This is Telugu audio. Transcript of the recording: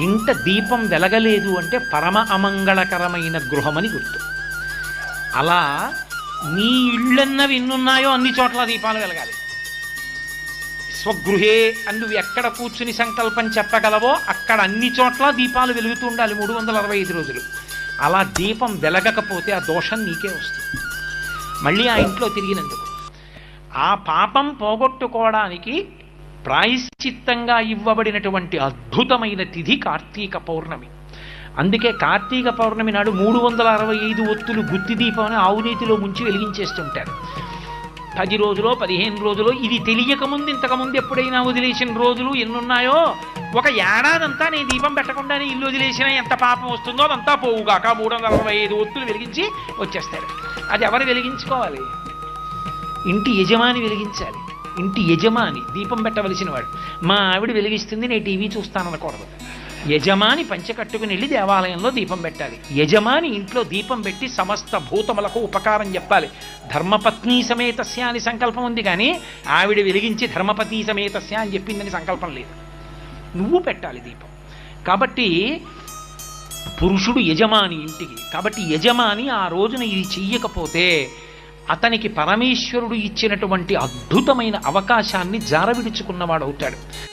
ఇంట దీపం వెలగలేదు అంటే పరమ అమంగళకరమైన గృహమని గుర్తు. అలా నీ ఇళ్ళన్నవి ఎన్నున్నాయో అన్ని చోట్ల దీపాలు వెలగాలి. స్వగృహే అని నువ్వు ఎక్కడ కూర్చుని సంకల్పం చెప్పగలవో అక్కడ అన్ని చోట్ల దీపాలు వెలుగుతూ ఉండాలి మూడు వందల అరవై ఐదు రోజులు. అలా దీపం వెలగకపోతే ఆ దోషం నీకే వస్తుంది. మళ్ళీ ఆ ఇంట్లో తిరిగినందుకు. ఆ పాపం పోగొట్టుకోవడానికి ప్రాయశ్చిత్తంగా ఇవ్వబడినటువంటి అద్భుతమైన తిథి కార్తీక పౌర్ణమి. అందుకే కార్తీక పౌర్ణమి నాడు మూడు వందల అరవై ఐదు ఒత్తులు గుత్తి దీపం ఆవునీతిలో ముంచి వెలిగించేస్తుంటారు. పది రోజులో పదిహేను రోజులో ఇది తెలియకముందు ఇంతకుముందు ఎప్పుడైనా వదిలేసిన రోజులు ఎన్నున్నాయో? ఒక ఏడాదంతా నేను దీపం పెట్టకుండానే ఇల్లు వదిలేసినా ఎంత పాపం వస్తుందో అదంతా పోవుగాక మూడు వందల అరవై ఐదు ఒత్తులు వెలిగించి వచ్చేస్తారు. అది ఎవరు వెలిగించుకోవాలి? ఇంటి యజమాని వెలిగించాలి. ఇంటి యజమాని దీపం పెట్టవలసిన వాడు మా ఆవిడ వెలిగిస్తుంది నేను టీవీ చూస్తాననకూడదు. యజమాని పంచె కట్టుకుని వెళ్ళి దేవాలయంలో దీపం పెట్టాలి. యజమాని ఇంట్లో దీపం పెట్టి సమస్త భూతములకు ఉపకారం చెప్పాలి. ధర్మపత్ని సమేతస్య అని సంకల్పం ఉంది కానీ ఆవిడ వెలిగించి ధర్మపత్ని సమేతస్య అని చెప్పిందని సంకల్పం లేదు. నువ్వు పెట్టాలి దీపం. కాబట్టి పురుషుడు యజమాని ఇంటికి కాబట్టి యజమాని ఆ రోజున ఇది చెయ్యకపోతే అతనికి పరమేశ్వరుడు ఇచ్చినటువంటి అద్భుతమైన అవకాశాన్ని జారవిడుచుకున్నవాడవుతాడు.